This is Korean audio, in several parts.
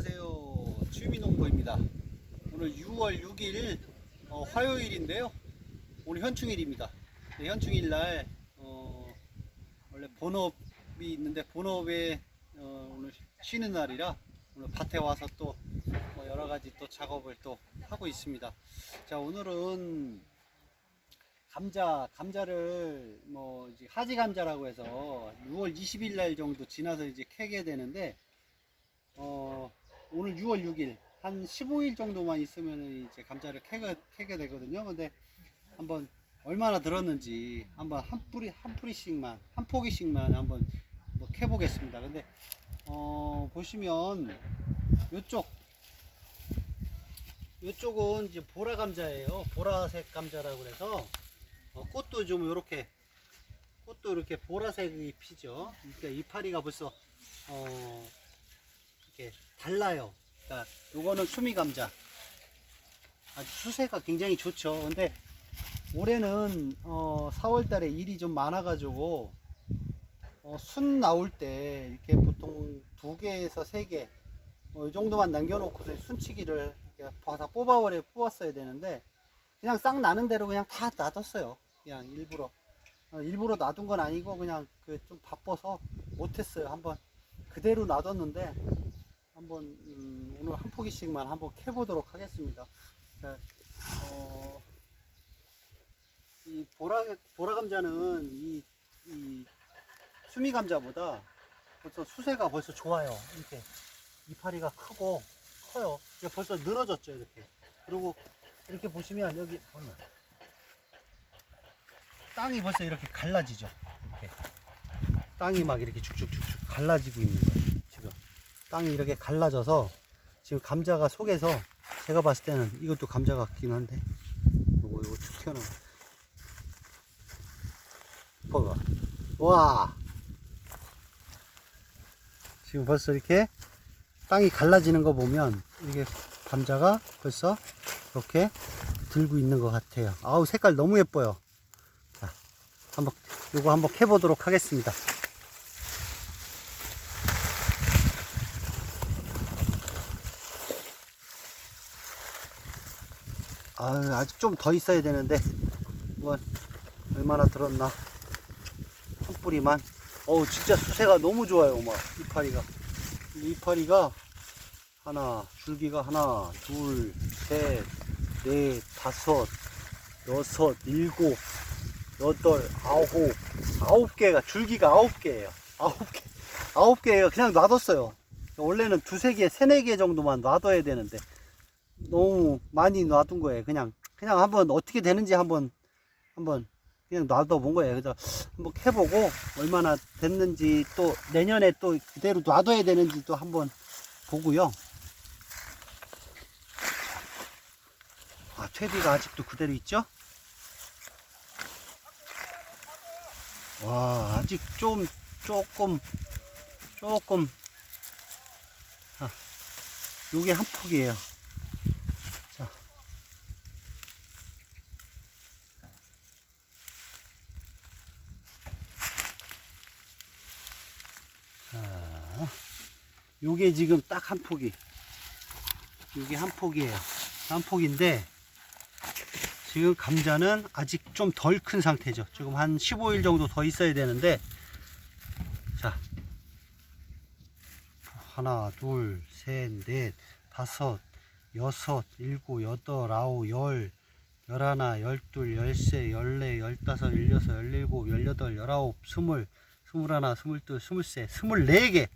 안녕하세요. 취미농부입니다. 오늘 6월 6일 어, 화요일인데요. 오늘 현충일입니다. 네, 현충일 날 어, 원래 본업이 있는데 본업에 어, 오늘 쉬는 날이라 오늘 밭에 와서 또뭐 여러 가지 또 작업을 또 하고 있습니다. 자 오늘은 감자 감자를 뭐 이제 하지 감자라고 해서 6월 20일 날 정도 지나서 이제 캐게 되는데 어, 오늘 6월 6일 한 15일 정도만 있으면 이제 감자를 캐게, 캐게 되거든요. 근데 한번 얼마나 들었는지 한번 한 뿌리 한 뿌리씩만 한 포기씩만 한번 뭐 캐보겠습니다. 근데 어, 보시면 요쪽 요쪽은 이제 보라 감자예요. 보라색 감자라고 그래서 어, 꽃도 좀 이렇게 꽃도 이렇게 보라색이 피죠. 그러니까 이파리가 벌써 어, 이렇게 달라요. 그러니까 요거는 수미 감자. 아주 수세가 굉장히 좋죠. 근데 올해는 어, 4월 달에 일이 좀 많아 가지고 어, 순 나올 때 이렇게 보통 두 개에서 세 개, 뭐이 정도만 남겨놓고 순치기를 다 뽑아버려 뽑았어야 되는데 그냥 싹 나는 대로 그냥 다 놔뒀어요. 그냥 일부러 어, 일부러 놔둔 건 아니고 그냥 그 좀 바빠서 못했어요. 한번 그대로 놔뒀는데 한번 음, 오늘 한 포기씩만 한번 캐보도록 하겠습니다. 자, 어, 이 보라 보라 감자는 이, 이 수미 감자보다 벌써 수세가 벌써 좋아요. 이렇게 이파리가 크고 커요. 벌써 늘어졌죠 이렇게. 그리고 이렇게 보시면 여기 보면 땅이 벌써 이렇게 갈라지죠. 이렇게 땅이 막 이렇게 쭉쭉쭉쭉 갈라지고 있는 거예요. 땅이 이렇게 갈라져서 지금 감자가 속에서 제가 봤을 때는 이것도 감자 같긴 한데 요거 요거 쭉 튀어나와. 봐봐. 와. 지금 벌써 이렇게 땅이 갈라지는 거 보면 이게 감자가 벌써 이렇게 들고 있는 것 같아요. 아우 색깔 너무 예뻐요. 자, 한번 요거 한번 캐보도록 하겠습니다. 아, 아직 좀 더 있어야 되는데 뭐 얼마나 들었나 한 뿌리만. 어우 진짜 수세가 너무 좋아요, 막 이파리가. 이 이파리가 하나, 줄기가 하나, 둘, 셋, 넷, 다섯, 여섯, 일곱, 여덟, 아홉, 아홉 개가, 줄기가 아홉 개예요. 아홉 개, 아홉 개예요. 그냥 놔뒀어요. 원래는 두세 개, 세네 개 정도만 놔둬야 되는데, 너무 많이 놔둔 거예요. 그냥, 그냥 한번 어떻게 되는지 한번, 한번, 그냥 놔둬본 거예요. 그래서 한번 해보고, 얼마나 됐는지 또 내년에 또 그대로 놔둬야 되는지 또 한번 보고요. 아, 퇴비가 아직도 그대로 있죠? 와, 아직 좀, 조금, 조금, 아, 요게 한 폭이에요. 요게 지금 딱한 폭이. 요게 한 폭이에요. 한 폭인데, 지금 감자는 아직 좀 덜 큰 상태죠. 지금 한 15일 정도 더 있어야 되는데, 자, 하나, 둘, 셋, 넷, 다섯, 여섯, 일곱, 여덟, 아홉, 열, 열하나, 열둘, 열세, 열네, 열다섯, 열여섯, 열일곱, 열여덟, 열아홉, 스물, 스물하나, 스물둘, 스물세, 스물네 개.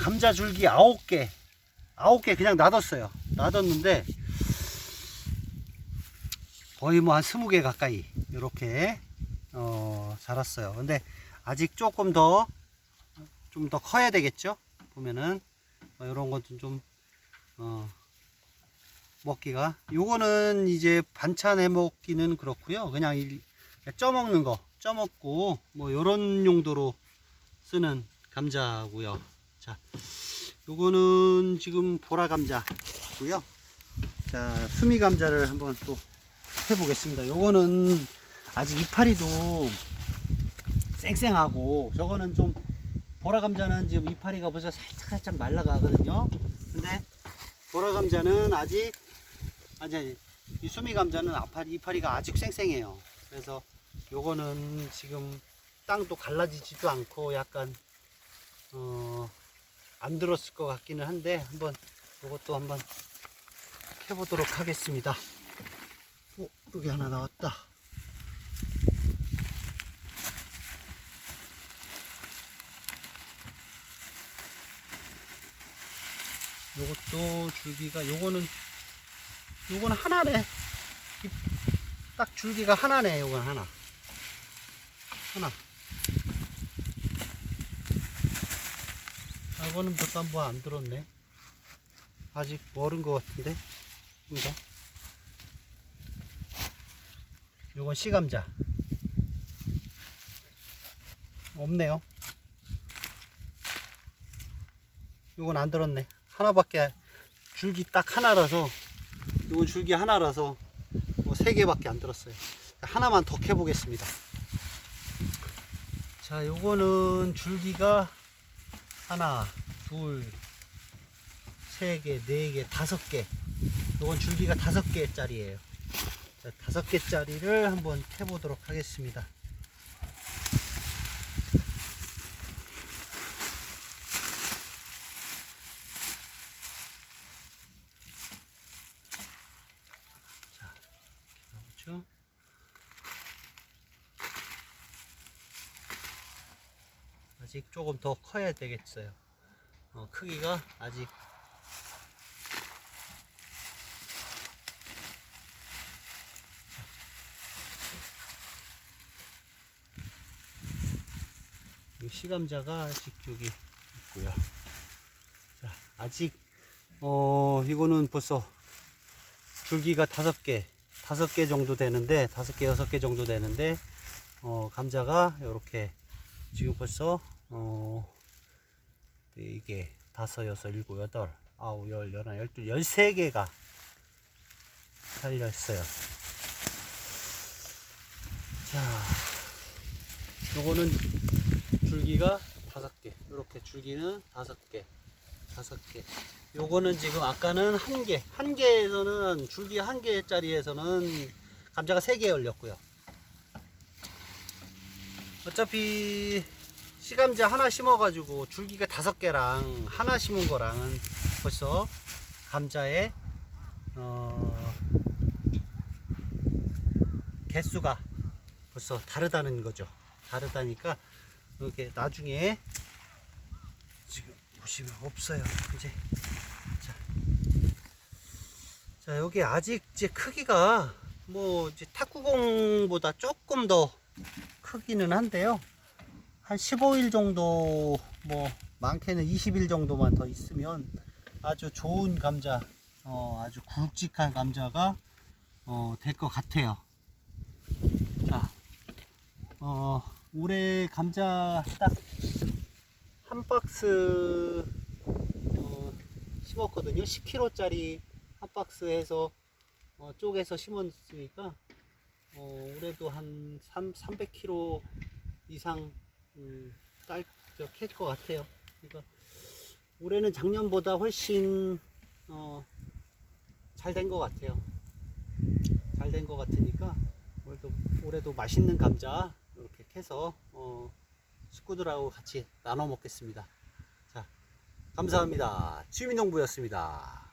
감자 줄기 아홉 개. 아홉 개 그냥 놔뒀어요. 놔뒀는데, 거의 뭐한 스무 개 가까이 이렇게 어, 자랐어요. 근데 아직 조금 더 좀 더 커야 되겠죠? 보면은 어, 이런 것도 좀 어, 먹기가 요거는 이제 반찬 해 먹기는 그렇고요. 그냥 이, 쪄먹는 거 쪄먹고 뭐 요런 용도로 쓰는 감자고요. 자, 요거는 지금 보라 감자고요. 자, 수미 감자를 한번 또 해보겠습니다. 요거는 아직 이파리도 쌩쌩하고 저거는 좀 보라 감자는 지금 이파리가 벌써 살짝 살짝 말라가거든요. 근데 보라 감자는 아직 아니 이 수미 감자는 아파리 이파리가 아직 쌩쌩해요. 그래서 요거는 지금 땅도 갈라지지도 않고 약간 어 안 들었을 것 같기는 한데 한번 요것도 한번 해보도록 하겠습니다. 어, 여기 하나 나왔다. 요것도 줄기가 요거는 요거는 하나네. 이- 딱 줄기가 하나네. 요건 하나. 하나. 아, 이거는 몇단 뭐안 들었네. 아직 멀은 것 같은데. 이거. 요건 시감자. 없네요. 요건 안 들었네. 하나밖에 줄기 딱 하나라서 요건 줄기 하나라서 뭐 세 개밖에 안 들었어요. 하나만 더 캐 보겠습니다. 자, 요거는 줄기가 하나, 둘, 세 개, 네 개, 다섯 개. 요건 줄기가 다섯 개짜리예요. 자, 다섯 개짜리를 한번 캐보도록 하겠습니다. 그렇죠? 아직 조금 더 커야 되겠어요. 어, 크기가 아직 이 시감자가 여기 있고요. 자, 아직 어 이거는 벌써 줄기가 다섯 개, 다섯 개 정도 되는데, 다섯 개, 여섯 개 정도 되는데, 어, 감자가 이렇게 지금 벌써, 어, 네 개, 다섯, 여섯, 일곱, 여덟, 아홉, 열, 열하나, 열둘, 열세 개가 달렸어요. 자, 요거는 줄기가 다섯 개, 이렇게 줄기는 다섯 개, 다섯 개. 요거는 지금 아까는 한 개, 한 개에서는 줄기 한 개짜리에서는 감자가 세 개 열렸고요. 어차피 씨감자 하나 심어가지고 줄기가 다섯 개랑 하나 심은 거랑은 벌써 감자의 어, 개수가 벌써 다르다는 거죠. 다르다니까 이렇게 나중에 지금 보시면 없어요. 이제 자, 자 여기 아직 이제 크기가 뭐 이제 탁구공보다 조금 더 크기는 한데요. 한 15일 정도 뭐 많게는 20일 정도만 더 있으면 아주 좋은 감자, 어, 아주 굵직한 감자가 어, 될 것 같아요. 자, 어, 올해 감자 딱 한 박스 어, 심었거든요. 10kg짜리 한 박스 해서 어, 쪼개서 심었으니까 어, 올해도 한 3, 300kg 이상 음, 딸캘것 같아요. 그러니까 올해는 작년보다 훨씬 어, 잘 된 것 같아요. 잘 된 것 같으니까 올해도, 올해도 맛있는 감자 이렇게 캐서 어, 식구들하고 같이 나눠 먹겠습니다. 자, 감사합니다. 취미농부였습니다.